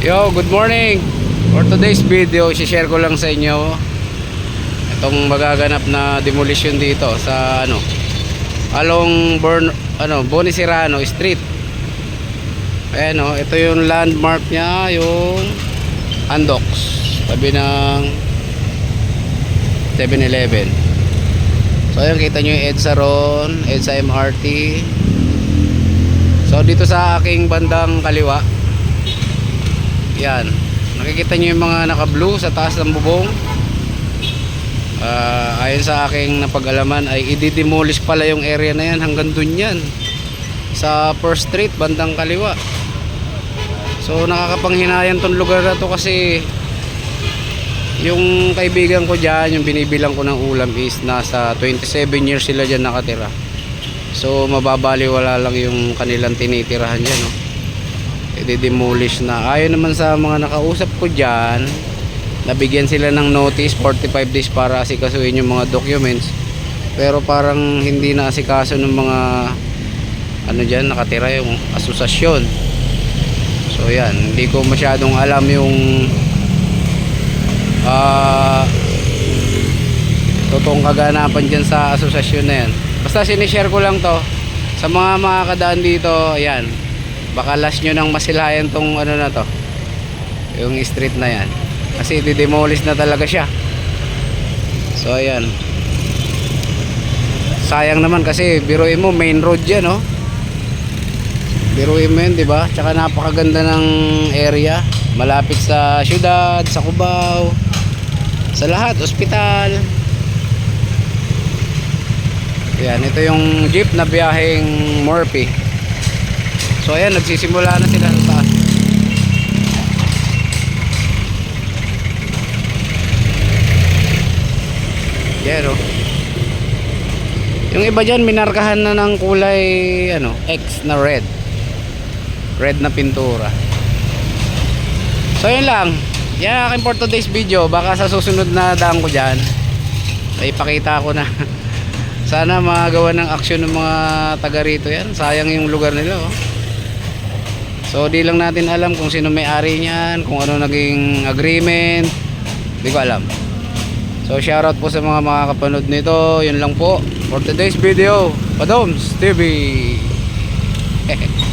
Yo, good morning. For today's video, share ko lang sa inyo itong magaganap na demolition dito sa ano along Born ano Boni Street. Ayan oh, ito yung landmark niya, yung Andox, tabi ng 7-Eleven. So ayun, kita nyo yung EDSA ron, EDSA MRT. So dito sa aking bandang kaliwa, yan. Nakikita nyo yung mga naka-blue sa taas ng bubong. Ah, ayon sa aking napag-alaman ay i-demolish pala yung area na yan hanggang dun yan. Sa First Street, bandang kaliwa. So nakakapanghinayang tong lugar na to kasi yung kaibigan ko dyan, yung binibilang ko ng ulam is nasa 27 years sila dyan nakatira. So mababaliwala lang yung kanilang tinitirahan dyan. No? I-demolish na. Ayon naman sa mga nakausap ko dyan nabigyan sila ng notice 45 days para asikasuhin yung mga documents. Pero parang hindi na asikaso ng mga ano dyan nakatira yung asosasyon so yan. Hindi ko masyadong alam yung ah totoong kaganapan dyan sa asosasyon na yan. Basta sinishare ko lang to. Sa mga makakadaan dito ayan baka last nyo nang masilayan tong ano na to. Yung street na yan. Kasi didemolish na talaga siya. So ayan. Sayang naman kasi biruin mo main road yan no biruin mo yun diba tsaka napakaganda ng area. Malapit sa syudad sa Cubao sa lahat ospital. Yan ito yung jeep na biyaheng Morphe So ayan, nagsisimula na sila sa taas. Yan o. Yung iba dyan, minarkahan na ng kulay ano, X na red. Red na pintura. So yun lang. Yan ang aking for today's video. Baka sa susunod na daan ko dyan, ay ipakita ko na. Sana magawa ng aksyon ng mga taga rito yan. Sayang yung lugar nila oh. So di lang natin alam kung sino may-ari niyan, kung ano naging agreement. Di ko alam. So shoutout po sa mga makakapanood nito. Yun lang po for today's video. Padoms TV.